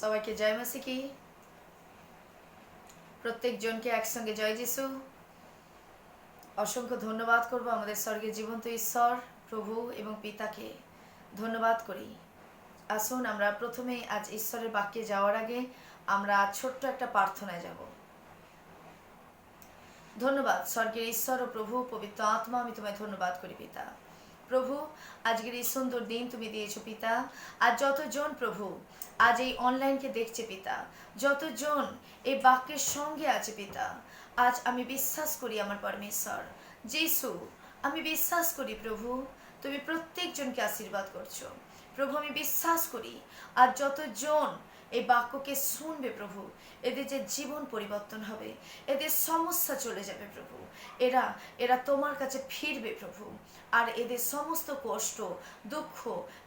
সবাইকে জয় মাসি কি? প্রত্যেকজনকে একসঙ্গে জয় যিশু। অসংখ্য ধন্যবাদ করব আমাদের স্বর্গের জীবন্ত ঈশ্বর, প্রভু এবং পিতাকে। ধন্যবাদ করি। আসুন আমরা প্রথমে আজ ঈশ্বরের বাক্যে যাওয়ার আগে আমরা ছোট্ট একটা প্রার্থনায় যাব। ধন্যবাদ, স্বর্গের ঈশ্বর ও প্রভু পবিত্র আত্মা, আমি তোমায় ধন্যবাদ করি পিতা। প্রভু, আজকের এই সুন্দর দিন তুমি দিয়েছ পিতা। আর যতজন প্রভু, আজ এই অনলাইনকে দেখছে পিতা। যতজন এই বাক্যের সঙ্গে আছে পিতা, আজ আমি বিশ্বাস করি আমার পরমেশ্বর। যিশু, আমি বিশ্বাস করি প্রভু, তুমি প্রত্যেকজনকে আশীর্বাদ করছ। প্রভু, আমি বিশ্বাস করি, আর যতজন এই বাক্যকে শুনবে প্রভু। এদের যে জীবন পরিবর্তন হবে, এদের সমস্যা চলে যাবে প্রভু। এরা এরা তোমার কাছে ফিরবে প্রভু। আর এদের সমস্ত কষ্ট, দুঃখ,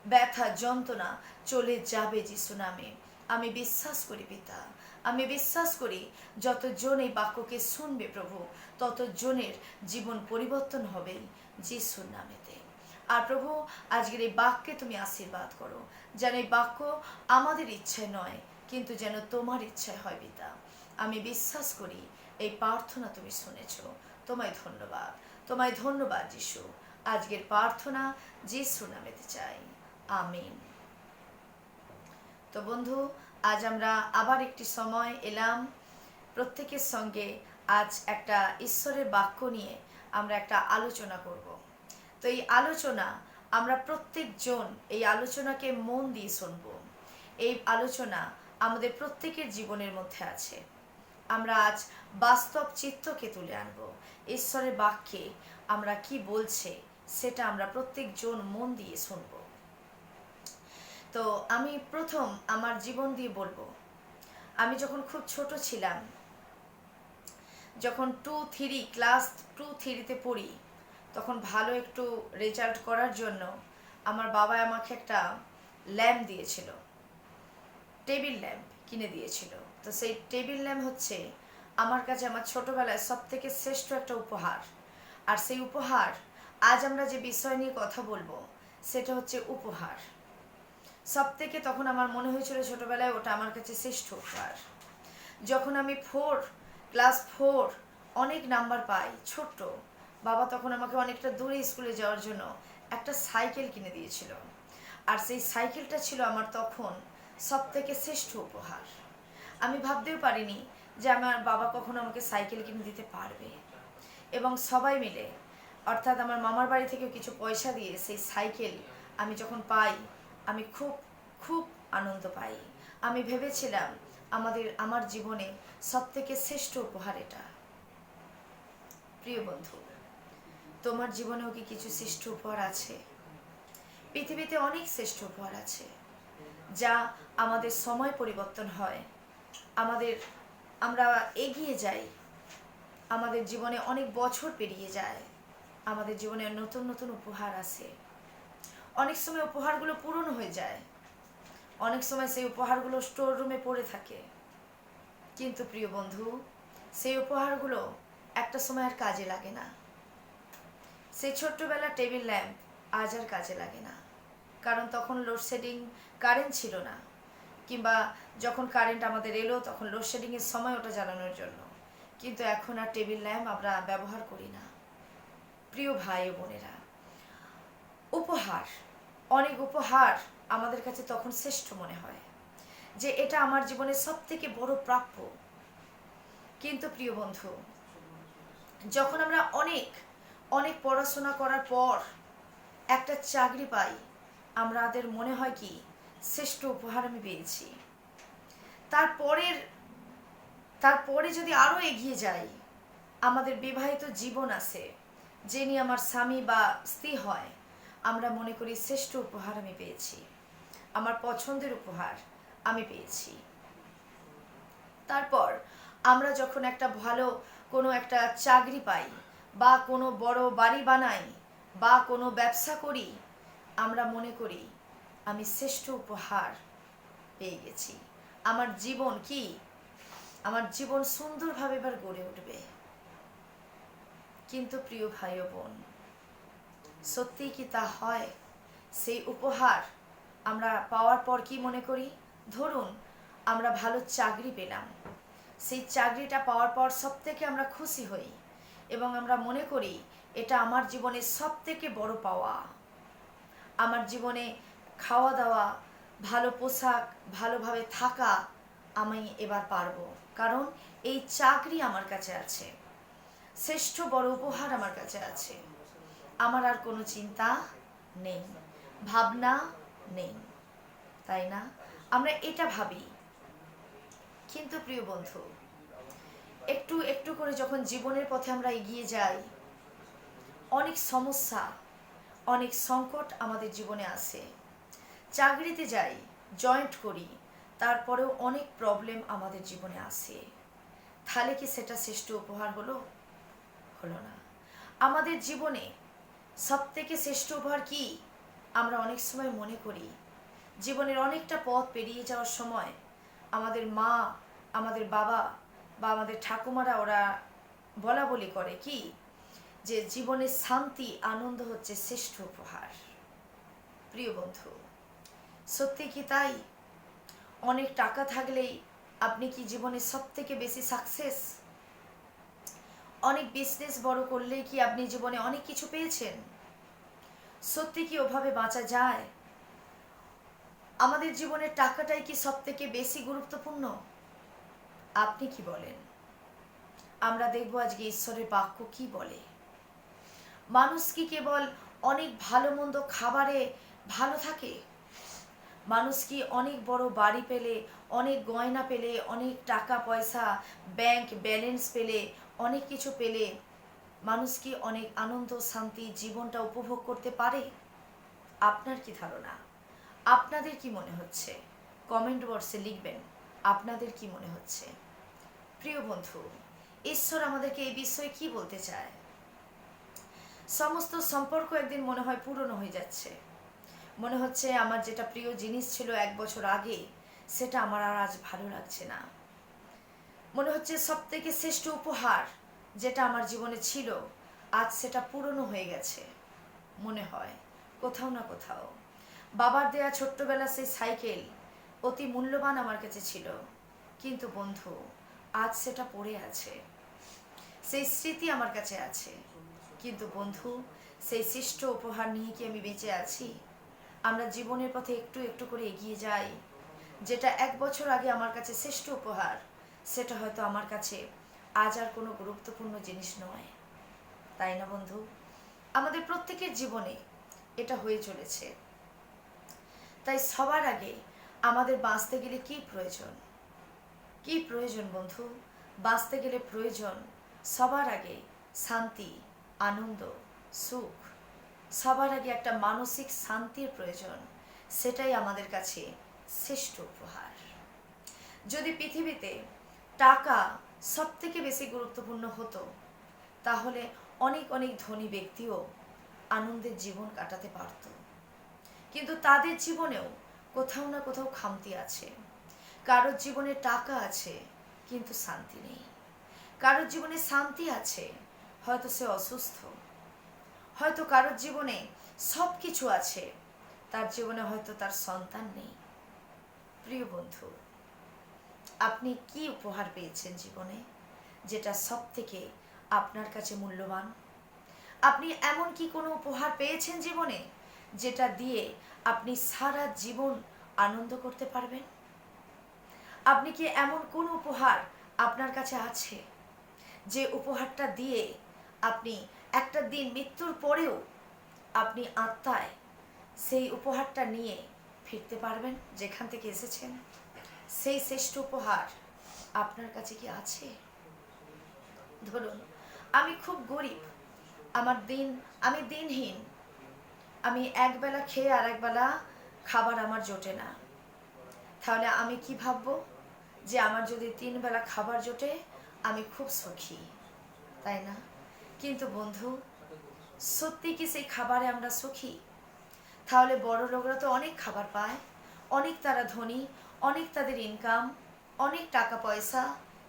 ব্যথা, যন্ত্রণা চলে যাবে যিশু নামে। আমি বিশ্বাস করি পিতা। আমি বিশ্বাস করি যতজন এই বাক্যকে শুনবে প্রভু, ততজনের জীবন পরিবর্তন হবেই যিশুর নামেতে আর প্রভু, আজকের এই বাক্যে তুমি আশীর্বাদ করো, যেন এই বাক্য আমাদের ইচ্ছায় নয়, কিন্তু যেন তোমার ইচ্ছায় হয় পিতা। আমি বিশ্বাস করি এই প্রার্থনা তুমি শুনেছ। তোমায় ধন্যবাদ। তোমায় ধন্যবাদ যিশু। আজকের প্রার্থনা যিশু নামেতে চাই। আমিন। তো বন্ধু, আজ আমরা আবার একটি সময় এলাম। প্রত্যেকের সঙ্গে আজ একটা ঈশ্বরের বাক্য নিয়ে আমরা একটা আলোচনা করব। তো এই আলোচনা আমরা প্রত্যেকজন এই আলোচনাকে মন দিয়ে শুনব। এই আলোচনা আমাদের প্রত্যেকের জীবনের মধ্যে আছে। আমরা আজ বাস্তব চিত্তকে তুলে আনব। ঈশ্বরের বাক্যে আমরা কি বলছে সেটা আমরা প্রত্যেকজন মন দিয়ে শুনব। তো আমি প্রথম আমার জীবন দিয়ে বলব। আমি যখন খুব ছোট ছিলাম, যখন টু থ্রি ক্লাস টু থ্রিতে পড়ি তখন ভালো একটু রেজাল্ট করার জন্য আমার বাবা আমাকে একটা ল্যাম্প দিয়েছিল। টেবিল ল্যাম্প কিনে দিয়েছিল। তো সেই টেবিল ল্যাম্প হচ্ছে আমার কাছে আমার ছোটবেলায় সব থেকে শ্রেষ্ঠ একটা উপহার। আর সেই উপহার আজ আমরা যে বিষয় নিয়ে কথা বলব, সেটা হচ্ছে উপহার। সব থেকে তখন আমার মনে হয়েছিল ছোটবেলায় ওটা আমার কাছে শ্রেষ্ঠ উপহার। যখন আমি ফোর ক্লাস ফোর অনেক নাম্বার পাই, ছোট্ট বাবা তখন আমাকে অনেকটা দূরে স্কুলে যাওয়ার জন্য একটা সাইকেল কিনে দিয়েছিল। আর সেই সাইকেলটা ছিল আমার তখন সব থেকে শ্রেষ্ঠ উপহার। আমি ভাবতেও পারিনি যে আমার বাবা কখনো আমাকে সাইকেল কিনে দিতে পারবে। এবং সবাই মিলে, অর্থাৎ আমার মামার বাড়ি থেকেও কিছু পয়সা দিয়ে সেই সাইকেল আমি যখন পাই, আমি খুব খুব আনন্দ পাই। আমি ভেবেছিলাম আমাদের, আমার জীবনে সব থেকে শ্রেষ্ঠ উপহার এটা। প্রিয় বন্ধু তোমার জীবনেও কি কিছু শ্রেষ্ঠ উপহার আছে? পৃথিবীতে অনেক শ্রেষ্ঠ উপহার আছে, যা আমাদের সময় পরিবর্তন হয়, আমাদের, আমরা এগিয়ে যাই, আমাদের জীবনে অনেক বছর পেরিয়ে যায়, আমাদের জীবনে নতুন নতুন উপহার আসে। অনেক সময় উপহারগুলো পূরণ হয়ে যায়, অনেক সময় সেই উপহারগুলো স্টোর রুমে পড়ে থাকে। কিন্তু প্রিয় বন্ধু, সেই উপহারগুলো একটা সময় আর কাজে লাগে না। সেই ছোট্টবেলার টেবিল ল্যাম্প আজ আর কাজে লাগে না। কারণ তখন লোডশেডিং কারেন্ট ছিল না। কিংবা যখন কারেন্ট আমাদের এলো, তখন লোডশেডিংয়ের সময় ওটা জ্বালানোর জন্য। কিন্তু এখন আর টেবিল ল্যাম্প আমরা ব্যবহার করি না। প্রিয় ভাই ও বোনেরা, উপহার, অনেক উপহার আমাদের কাছে তখন শ্রেষ্ঠ মনে হয় যে এটা আমার জীবনের সব থেকে বড় প্রাপ্য। কিন্তু প্রিয় বন্ধু, যখন আমরা অনেক অনেক পড়াশোনা করার পর একটা চাকরি পাই। আমাদের মনে হয় কি, শ্রেষ্ঠ উপহার আমি পেয়েছি। তারপরের, তারপরে যদি আরও এগিয়ে যাই, আমাদের বিবাহিত জীবন আছে, যিনি আমার স্বামী বা স্ত্রী হয়, আমরা মনে করি শ্রেষ্ঠ উপহার আমি পেয়েছি। আমার পছন্দের উপহার আমি পেয়েছি। তারপর আমরা যখন একটা ভালো কোনো একটা চাকরি পাই বা কোনো বড় বাড়ি বানাই বা কোনো ব্যবসা করি, আমরা মনে করি আমি শ্রেষ্ঠ উপহার পেয়ে গেছি। আমার জীবন কি? আমার জীবন সুন্দরভাবে এবার গড়ে উঠবে। কিন্তু প্রিয় ভাই বোন, সত্যিই কি তা হয়? সেই উপহার আমরা পাওয়ার পর কি মনে করি? ধরুন, আমরা ভালো চাকরি পেলাম। সেই চাকরিটা পাওয়ার পর সব থেকে আমরা খুশি হই। এবং আমরা মনে করি এটা আমার জীবনের সব থেকে বড় পাওয়া। আমার জীবনে খাওয়া দাওয়া ভালো পোশাক, ভালোভাবে থাকা আমি এবার পারব। কারণ এই চাকরি আমার কাছে আছে। শ্রেষ্ঠ বড় উপহার আমার কাছে আছে। আমার আর কোনো চিন্তা নেই, ভাবনা নেই। তাই না? আমরা এটা ভাবি। কিন্তু প্রিয় বন্ধু একটু একটু করে যখন জীবনের পথে আমরা এগিয়ে যাই, অনেক সমস্যা, অনেক সংকট আমাদের জীবনে আসে চাকরিতে যাই জয়েন্ট করি, তারপরেও অনেক প্রবলেম আমাদের জীবনে আসে তাহলে কি সেটা শ্রেষ্ঠ উপহার হলো? হলো না। আমাদের জীবনে সব থেকে শ্রেষ্ঠ উপহার কি? আমরা অনেক সময় মনে করি, জীবনের অনেকটা পথ পেরিয়ে যাওয়ার সময় আমাদের মা, আমাদের বাবা বা আমাদের ঠাকুমারা ওরা বলা বলি করে কি? যে জীবনের শান্তি, আনন্দ হচ্ছে শ্রেষ্ঠ উপহার। প্রিয় বন্ধু, সত্যি কি তাই? অনেক টাকা থাকলেই আপনি কি জীবনে সব থেকে বেশি সাকসেস অনেক বিজনেস বড় করলেই কি আপনি জীবনে অনেক কিছু পেয়েছেন? সত্যি কি ওভাবে বাঁচা যায়? আমাদের জীবনের টাকাটাই কি সব থেকে বেশি গুরুত্বপূর্ণ? আপনি কি বলেন? আমরা দেখব আজকে ঈশ্বরের বাক্য কি বলে। মানুষ কি কেবল অনেক ভালো মন্দ খাবারে ভালো থাকে? মানুষ কি অনেক বড় বাড়ি পেলে, অনেক গয়না পেলে, অনেক টাকা, পয়সা ব্যাংক ব্যালেন্স পেলে, অনেক কিছু পেলে, মানুষ কি অনেক আনন্দ, শান্তি, জীবনটা উপভোগ করতে পারে? আপনার কি ধারণা? আপনাদের কি মনে হচ্ছে? কমেন্ট বক্সে লিখবেন, আপনাদের কি মনে হচ্ছে? প্রিয় বন্ধু, ঈশ্বর আমাদেরকে এই বিষয়ে কি বলতে চায়? সমস্ত সম্পর্ক একদিন মনে হয় পুরনো হয়ে যাচ্ছে। মনে হচ্ছে আমার যেটা প্রিয় জিনিস ছিল এক বছর আগে, সেটা আমার আর আজ ভালো লাগছে না। মনে হচ্ছে সব থেকে শ্রেষ্ঠ উপহার যেটা আমার জীবনে ছিল, আজ সেটা পুরনো হয়ে গেছে, মনে হয়। কোথাও না কোথাও। বাবার দেয়া ছোট্টবেলা সেই সাইকেল অতি মূল্যবান আমার কাছে ছিল। কিন্তু বন্ধু আজ সেটা পড়ে আছে। সেই স্মৃতি আমার কাছে আছে। কিন্তু বন্ধু, সেই শ্রেষ্ঠ উপহার নিয়ে কি আমি বেঁচে আছি? আমরা জীবনের পথে একটু একটু করে এগিয়ে যাই। যেটা এক বছর আগে আমার কাছে শ্রেষ্ঠ উপহার, সেটা হয়তো আমার কাছে আজ আর কোনো গুরুত্বপূর্ণ জিনিস নয়। তাই না বন্ধু? আমাদের প্রত্যেকের জীবনে এটা হয়ে চলেছে। তাই সবার আগে আমাদের বাঁচতে গেলে কি প্রয়োজন? কি প্রয়োজন বন্ধু? বাঁচতে গেলে প্রয়োজন। সবার আগে শান্তি, আনন্দ, সুখ। সবার আগে একটা মানসিক শান্তির প্রয়োজন। সেটাই আমাদের কাছে শ্রেষ্ঠ উপহার। যদি পৃথিবীতে টাকা সব থেকে বেশি গুরুত্বপূর্ণ হতো, তাহলে অনেক অনেক ধনী ব্যক্তিও আনন্দের জীবন কাটাতে পারত। কিন্তু তাদের জীবনেও কোথাও না কোথাও খামতি আছে। কারোর জীবনে টাকা আছে, কিন্তু শান্তি নেই। কারোর জীবনে শান্তি আছে, হয়তো সে অসুস্থ। হয়তো কারোর জীবনে সব কিছু আছে, তার জীবনে হয়তো তার সন্তান নেই। প্রিয় বন্ধু, আপনি কি উপহার পেয়েছেন জীবনে, যেটা সব থেকে আপনার কাছে মূল্যবান? আপনি এমন কি কোনো উপহার পেয়েছেন জীবনে, যেটা দিয়ে আপনি সারা জীবন আনন্দ করতে পারবেন? আপনি কি এমন কোন উপহার আপনার কাছে আছে? যে উপহারটা দিয়ে আপনি একটা দিন মৃত্যুর পরেও আপনি আত্মায় সেই উপহারটা নিয়ে ফিরতে পারবেন, যেখান থেকে এসেছেন? সেই শ্রেষ্ঠ উপহার আপনার কাছে কি আছে? ধরুন, আমি খুব গরিব। আমার দিন, আমি দিনহীন। আমি একবেলা খেয়ে আর একবেলা খাবার আমার জোটে না। তাহলে আমি কি ভাববো? যে আমার যদি তিন বেলা খাবার জোটে, আমি খুব সুখী, তাই না? কিন্তু বন্ধু, সত্যি কি সেই খাবারে আমরা সুখী? তাহলে বড় লোকরা তো অনেক খাবার পায়, অনেক তারা ধনী, অনেক তাদের ইনকাম অনেক টাকা পয়সা,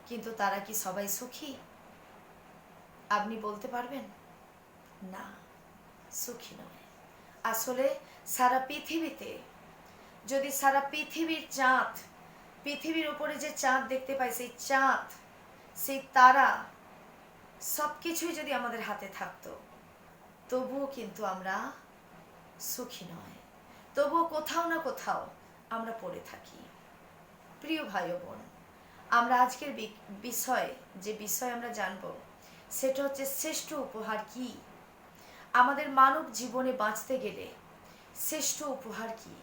কিন্তু তারা কি সবাই সুখী? আপনি বলতে পারবেন? না, সুখী নয়। আসলে সারা পৃথিবীতে, যদি সারা পৃথিবীর চাঁদ পৃথিবীর উপরে যে চাঁদ দেখতে পাই, সেই চাঁদ, সেই তারা সব কিছুই যদি আমাদের হাতে থাকতো, তবুও কিন্তু আমরা সুখী নয়। তবুও কোথাও না কোথাও আমরা পড়ে থাকি। প্রিয় ভাই বোন, আমরা আজকের বিষয়, যে বিষয় আমরা জানব, সেটা হচ্ছে শ্রেষ্ঠ উপহার কি? আমাদের মানব জীবনে বাঁচতে গেলে শ্রেষ্ঠ উপহার কি?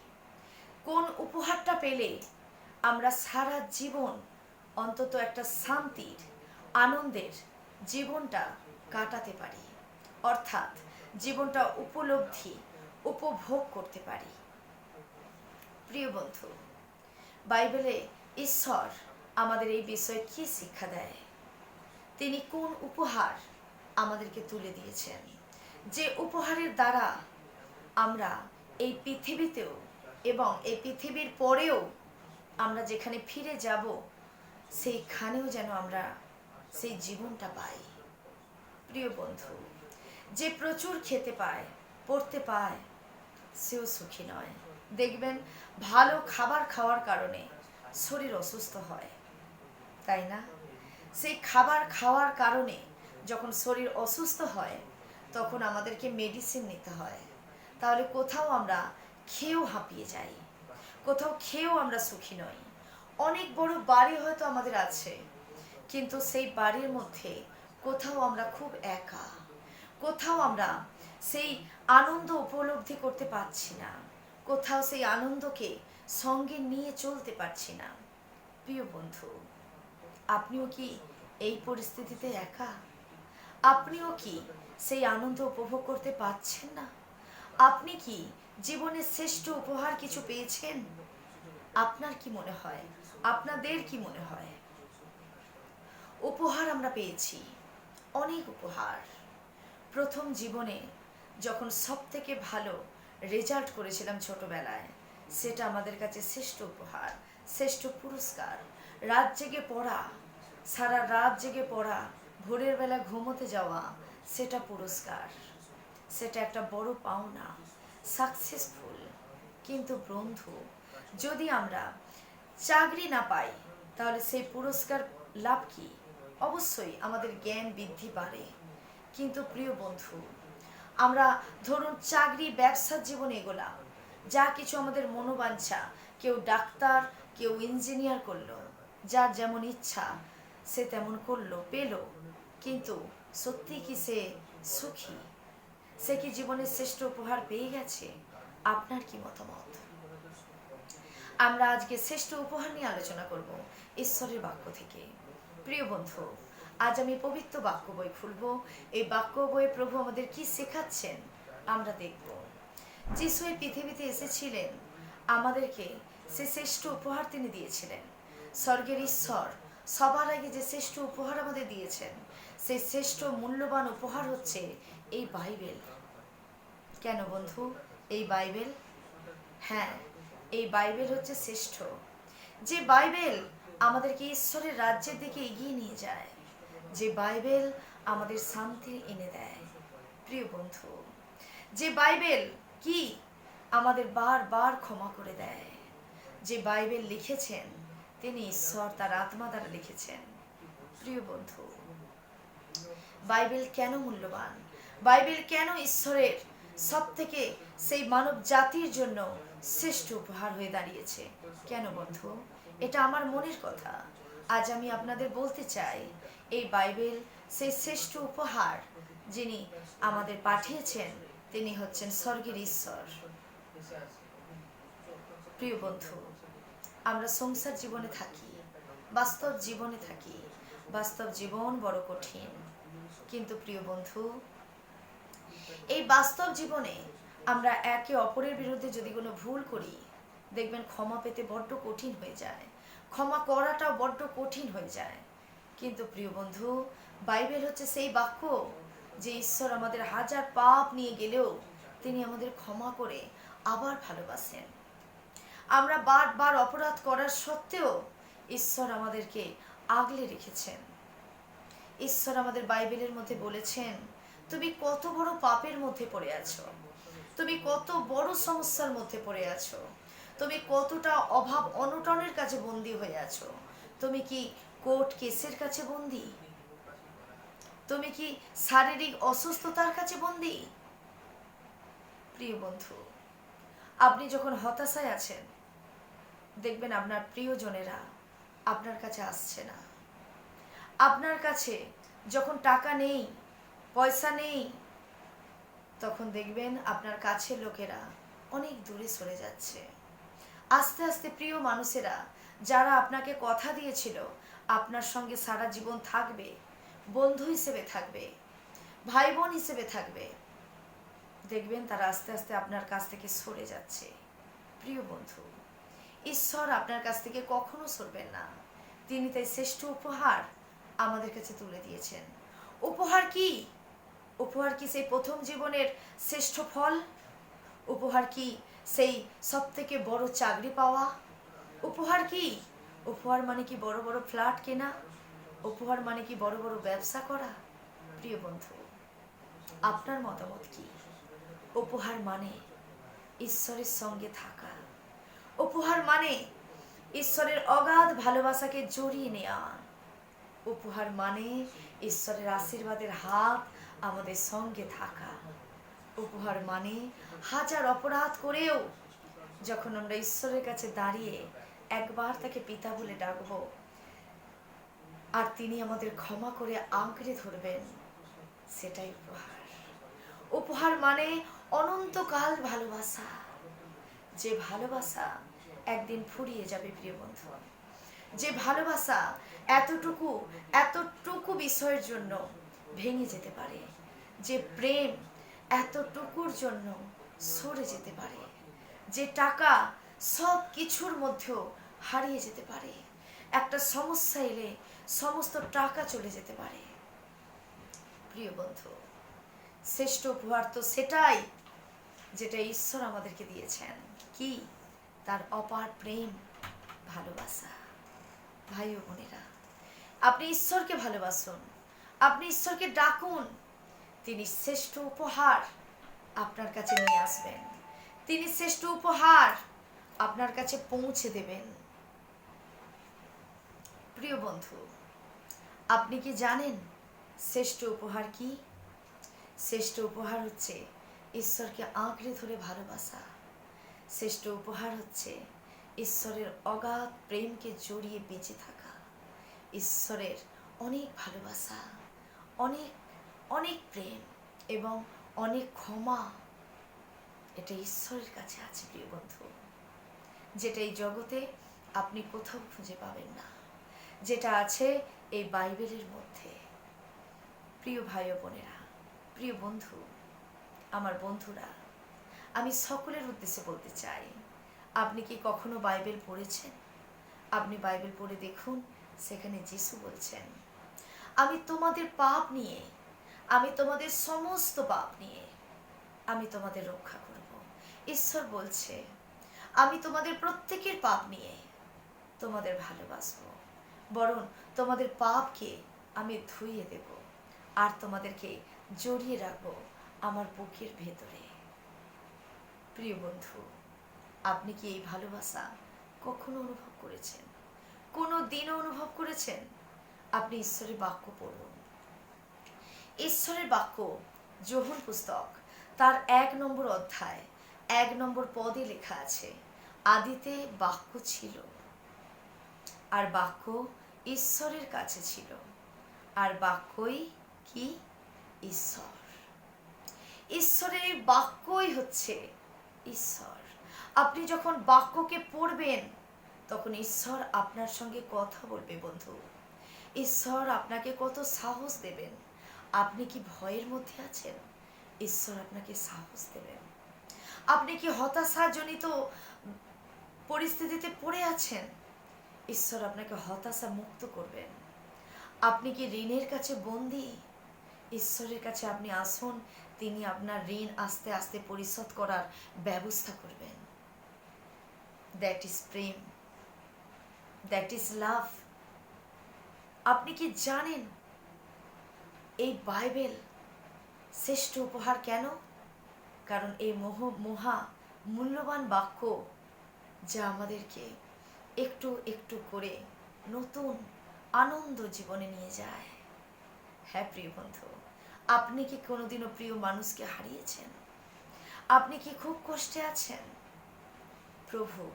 কোন উপহারটা পেলে আমরা সারা জীবন অন্তত একটা শান্তির, আনন্দের জীবনটা কাটাতে পারি। অর্থাৎ জীবনটা উপলব্ধি, উপভোগ করতে পারি। প্রিয় বন্ধু, বাইবেলে ঈশ্বর আমাদের এই বিষয়ে কি শিক্ষা দেয়? তিনি কোন উপহার আমাদেরকে তুলে দিয়েছেন? যে উপহারের দ্বারা আমরা এই পৃথিবীতেও এবং এই পৃথিবীর পরেও আমরা যেখানে ফিরে যাব, সেইখানেও যেন আমরা সেই জীবনটা পাই। প্রিয় বন্ধু, যে প্রচুর খেতে পায়, পড়তে পায়, সেও সুখী নয়। দেখবেন, ভালো খাবার খাওয়ার কারণে শরীর অসুস্থ হয়। তাই না? সেই খাবার খাওয়ার কারণে যখন শরীর অসুস্থ হয়, তখন আমাদেরকে মেডিসিন নিতে হয়। তাহলে কোথাও আমরা খেয়েও হাঁপিয়ে যাই। কোথাও খেয়েও আমরা সুখী নই। অনেক বড় বাড়ি হয়তো আমাদের আছে, কিন্তু সেই বাড়ির মধ্যে কোথাও আমরা খুব একা। কোথাও আমরা সেই আনন্দ উপলব্ধি করতে পারছি না। কোথাও সেই আনন্দকে সঙ্গে নিয়ে চলতে পারছি না। প্রিয় বন্ধু, আপনিও কি এই পরিস্থিতিতে একা? আপনিও কি সেই আনন্দ উপভোগ করতে পারছেন না? আপনি কি জীবনের শ্রেষ্ঠ উপহার কিছু পেয়েছেন? আপনার কি মনে হয়? আপনাদের কি মনে হয়? উপহার আমরা পেয়েছি। অনেক উপহার। প্রথম জীবনে যখন সব থেকে ভালো রেজাল্ট করেছিলাম ছোটবেলায়, সেটা আমাদের কাছে শ্রেষ্ঠ উপহার, শ্রেষ্ঠ পুরস্কার। রাত জেগে পড়া, সারা রাত জেগে পড়া, ভোরের বেলা ঘুমোতে যাওয়া, সেটা পুরস্কার। সেটা একটা বড় পাওনা। সাকসেসফুল কিন্তু বন্ধু, যদি আমরা চাকরি না পাই, তাহলে সেই পুরস্কার লাভ কি? অবশ্যই আমাদের জ্ঞান বৃদ্ধি বাড়ে কিন্তু প্রিয় বন্ধু, আমরা ধরুন চাকরি, ব্যবসার জীবনে এগোলাম, যা কিছু আমাদের মনোবাঞ্ছা, কেউ ডাক্তার, কেউ ইঞ্জিনিয়ার করল, যার যেমন ইচ্ছা, সে তেমন করল, পেল। কিন্তু সত্যি কি সে সুখী? সে কি জীবনের শ্রেষ্ঠ উপহার পেয়ে গেছে? আপনার কি মতামত? আমরা আজকে শ্রেষ্ঠ উপহার নিয়ে আলোচনা করব ঈশ্বরের বাক্য থেকে। প্রিয় বন্ধু, আজ আমি পবিত্র বাক্য বই খুলব। এই বাক্য বইয়ে প্রভু আমাদের কি শেখাচ্ছেন আমরা দেখব। যিশু এই পৃথিবীতে এসেছিলেন, আমাদেরকে সে শ্রেষ্ঠ উপহার তিনি দিয়েছিলেন। স্বর্গের ঈশ্বর সবার আগে যে শ্রেষ্ঠ উপহার আমাদের দিয়েছেন, সেই শ্রেষ্ঠ মূল্যবান উপহার হচ্ছে এই বাইবেল। কেন বন্ধু? এই বাইবেল? হ্যাঁ এই বাইবেল হচ্ছে শ্রেষ্ঠ। যে বাইবেল আমাদেরকে ঈশ্বরের রাজ্যের দিকে এগিয়ে নিয়ে যায়, যে বাইবেল আমাদের শান্তি এনে দেয়। প্রিয় বন্ধু, যে বাইবেল কি আমাদের বারবার ক্ষমা করে দেয়? যে বাইবেল লিখেছেন, তিনি ঈশ্বর তার আত্মা দ্বারা লিখেছেন। প্রিয় বন্ধু, বাইবেল কেন মূল্যবান? বাইবেল কেন ঈশ্বরের সব থেকে সেই মানব জাতির জন্য শ্রেষ্ঠ উপহার হয়ে দাঁড়িয়েছে? কেন বন্ধু? এটা আমার মনের কথা। আজ আমি আপনাদের বলতে চাই, এই বাইবেল সেই শ্রেষ্ঠ উপহার যিনি আমাদের পাঠিয়েছেন, তিনি হচ্ছেন স্বর্গের ঈশ্বর। প্রিয় বন্ধু, আমরা সংসার জীবনে থাকি, বাস্তব জীবনে থাকি, বাস্তব জীবন বড় কঠিন। কিন্তু প্রিয় বন্ধু এই বাস্তব জীবনে আমরা একে অপরের বিরুদ্ধে যদি কোনো ভুল করি, দেখবেন ক্ষমা পেতে বড্ড কঠিন হয়ে যায়। ক্ষমা করাটাও বড্ড কঠিন হয়ে যায়। কিন্তু প্রিয় বন্ধু, বাইবেল হচ্ছে সেই বাক্য যে ঈশ্বর আমাদের হাজার পাপ নিয়ে গেলেও তিনি আমাদের ক্ষমা করে আবার ভালোবাসেন। আমরা বারবার অপরাধ করার সত্ত্বেও ঈশ্বর আমাদেরকে আগলে রেখেছেন। ঈশ্বর আমাদের বাইবেলের মধ্যে বলেছেন তুমি কত বড় পাপের মধ্যে পড়ে আছো? তুমি কত বড় সমস্যার মধ্যে পড়ে আছো? তুমি কতটা অভাব অনটনের কাছে বন্দি হয়ে আছো? তুমি কি কোর্ট কেসের কাছে বন্দি? তুমি কি শারীরিক অসুস্থতার কাছে বন্দি? প্রিয় বন্ধু, আপনি যখন হতাশায় আছেন, দেখবেন আপনার প্রিয়জনেরা আপনার কাছে আসছে না। আপনার কাছে যখন টাকা নেই পয়সা নেই। তখন দেখবেন আপনার কাছের লোকেরা অনেক দূরে সরে যাচ্ছে। আস্তে আস্তে প্রিয় মানুষেরা, যারা আপনাকে কথা দিয়েছিল, আপনার সঙ্গে সারা জীবন থাকবে, বন্ধু হিসেবে থাকবে ভাই বোন হিসেবে থাকবে, দেখবেন তারা আস্তে আস্তে আপনার কাছ থেকে সরে যাচ্ছে। প্রিয় বন্ধু, ঈশ্বর আপনার কাছ থেকে কখনো সরবেন না। তিনি তাই শ্রেষ্ঠ উপহার আমাদের কাছে তুলে দিয়েছেন। উপহার কি? উপহার কি সেই প্রথম জীবনের শ্রেষ্ঠ ফল? উপহার কি সেই সব থেকে বড় চাকরি পাওয়া? উপহার কি? উপহার মানে কি বড় বড় ফ্ল্যাট কেনা? উপহার মানে কি বড় বড় ব্যবসা করা? প্রিয় বন্ধু, আপনার মতামত কি? উপহার মানে ঈশ্বরের সঙ্গে থাকা। উপহার মানে ঈশ্বরের অগাধ ভালোবাসাকে জড়িয়ে নেওয়া। উপহার মানে ঈশ্বরের আশীর্বাদের হাত আমাদের সঙ্গে থাকা। উপহার মানে হাজার অপরাধ করেও যখন আমরা ঈশ্বরের কাছে দাঁড়িয়ে একবার তাকে পিতা বলে ডাকবো, আর তিনি আমাদের ক্ষমা করে আঁকড়ে ধরবেন, সেটাই উপহার। উপহার মানে অনন্তকাল ভালোবাসা। যে ভালোবাসা একদিন ফুরিয়ে যাবে, প্রিয় বন্ধু। যে ভালোবাসা এতটুকু এতটুকু বিষয়ের জন্য ভেঙে যেতে পারে, যে প্রেম এতটুকুর জন্য সরে যেতে পারে, যে টাকা সব কিছুর মধ্যেও হারিয়ে যেতে পারে। একটা সমস্যা এলে সমস্ত টাকা চলে যেতে পারে। প্রিয় বন্ধু, শ্রেষ্ঠ উপহার তো সেটাই যেটা ঈশ্বর আমাদেরকে দিয়েছেন। কি? তার অপার প্রেম, ভালোবাসা। ভাই ও বোনেরা, আপনি ঈশ্বরকে ভালোবাসুন। আপনি ঈশ্বরকে ডাকুন। তিনি শ্রেষ্ঠ উপহার আপনার কাছে নিয়ে আসবেন। তিনি শ্রেষ্ঠ উপহার আপনার কাছে পৌঁছে দেবেন। প্রিয় বন্ধু, আপনি কি জানেন শ্রেষ্ঠ উপহার কি? শ্রেষ্ঠ উপহার হচ্ছে ঈশ্বরকে আঁকড়ে ধরে ভালোবাসা। শ্রেষ্ঠ উপহার হচ্ছে ঈশ্বরের অগাধ প্রেমকে জড়িয়ে বেঁচে থাকা। ঈশ্বরের অনেক ভালোবাসা। অনেক অনেক প্রেম এবং অনেক ক্ষমা এটা ঈশ্বরের কাছে আছে, প্রিয় বন্ধু। যেটা এই জগতে আপনি কোথাও খুঁজে পাবেন না। যেটা আছে এই বাইবেলের মধ্যে। প্রিয় ভাই বোনেরা, প্রিয় বন্ধু, আমার বন্ধুরা, আমি সকলের উদ্দেশ্যে বলতে চাই, আপনি কি কখনো বাইবেল পড়েছেন? আপনি বাইবেল পড়ে দেখুন, সেখানে যিশু বলছেন আমি তোমাদের পাপ নিয়ে, আমি তোমাদের সমস্ত পাপ নিয়ে আমি তোমাদের রক্ষা করব। ঈশ্বর বলছে, আমি তোমাদের প্রত্যেকের পাপ নিয়ে তোমাদের ভালোবাসবো। বরং তোমাদের পাপকে আমি ধুইয়ে দেব আর তোমাদেরকে জড়িয়ে রাখব আমার বুকের ভেতরে। প্রিয় বন্ধু, আপনি কি এই ভালোবাসা কখনো অনুভব করেছেন? কোনো দিনও অনুভব করেছেন? আপনি ঈশ্বরের বাক্য পড়ুন। ঈশ্বরের বাক্য যোহন পুস্তক, তার এক নম্বর অধ্যায়, এক নম্বর পদে লেখা আছে, আদিতে বাক্য ছিল, আর বাক্য ঈশ্বরের কাছে ছিল, আর বাক্যই কি? ঈশ্বর। ঈশ্বরের বাক্যই হচ্ছে ঈশ্বর। আপনি যখন বাক্যকে পড়বেন, তখন ঈশ্বর আপনার সঙ্গে কথা বলবে, বন্ধু। ঈশ্বর আপনাকে কত সাহস দেবেন। আপনি কি ভয়ের মধ্যে আছেন? ঈশ্বর আপনাকে সাহস দেবেন। আপনি কি হতাশাজনিত পরিস্থিতিতে পড়ে আছেন? ঈশ্বর আপনাকে হতাশা মুক্ত করবেন। আপনি কি ঋণের কাছে বন্দি? ঈশ্বরের কাছে আপনি আসুন, তিনি আপনার ঋণ আস্তে আস্তে পরিশোধ করার ব্যবস্থা করবেন। দ্যাট ইজ প্রেম। দ্যাট ইজ লাভ আপনি কি জানেন এই বাইবেল শ্রেষ্ঠ উপহার কেন? কারণ এই মোহ, মহা মূল্যবান বাক্য যা আমাদেরকে একটু একটু করে নতুন আনন্দ জীবনে নিয়ে যায়। হ্যাঁ প্রিয় বন্ধু, আপনি কি কোনোদিনও প্রিয় মানুষকে হারিয়েছেন? আপনি কি খুব কষ্টে আছেন? প্রভু,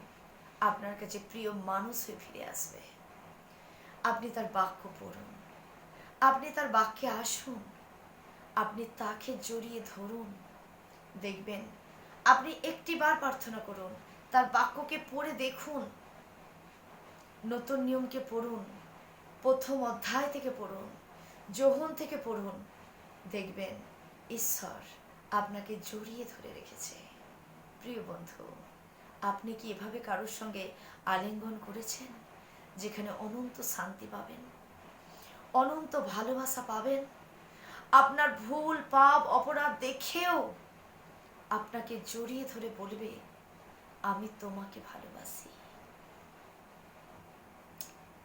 আপনার কাছে প্রিয় মানুষ হয়ে ফিরে আসবে। আপনি তার বাক্য পড়ুন। আপনি তার বাক্যে আসুন। আপনি তাকে জড়িয়ে ধরুন। দেখবেন, আপনি একটিবার প্রার্থনা করুন, তার বাক্যকে পড়ে দেখুন। নতুন নিয়মকে পড়ুন, প্রথম অধ্যায় থেকে পড়ুন যোহন থেকে পড়ুন। দেখবেন, ঈশ্বর আপনাকে জড়িয়ে ধরে রেখেছে। প্রিয় বন্ধু, আপনি কি এভাবে কারোর সঙ্গে আলিঙ্গন করেছেন? যেখানে অনন্ত শান্তি পাবেন। অনন্ত ভালোবাসা পাবেন। আপনার ভুল, পাপ, অপরাধ দেখেও আপনাকে জড়িয়ে ধরে বলবে, আমি তোমাকে ভালোবাসি।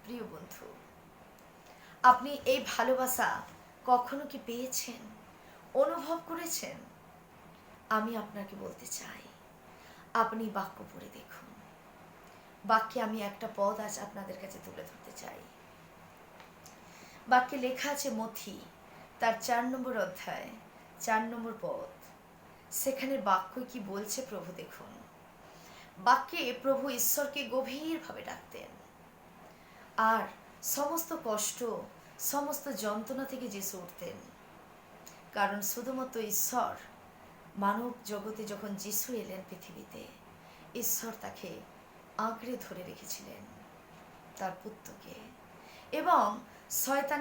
প্রিয় বন্ধু, আপনি এই ভালোবাসা কখনো কি পেয়েছেন? অনুভব করেছেন? আমি আপনাকে বলতে চাই, আপনি বাক্য পড়ে দেখুন। বাক্যে আমি একটা পদ আজ আপনাদের কাছে তুলে ধরতে চাই। বাক্যে লেখা আছে মথি, তার চার নম্বর অধ্যায়, চার নম্বর পদ সেখানে বাক্য কি বলছে প্রভু দেখুন। বাক্যে প্রভু ঈশ্বরকে গভীরভাবে ডাকতেন। আর সমস্ত কষ্ট, সমস্ত যন্ত্রণা থেকে যিশু উঠতেন, কারণ শুধুমাত্র ঈশ্বর মানব জগতে যখন যিশু এলেন পৃথিবীতে, ঈশ্বর তাকে আঁকড়ে ধরে রেখেছিলেন তার পুত্রকে। এবং শয়তান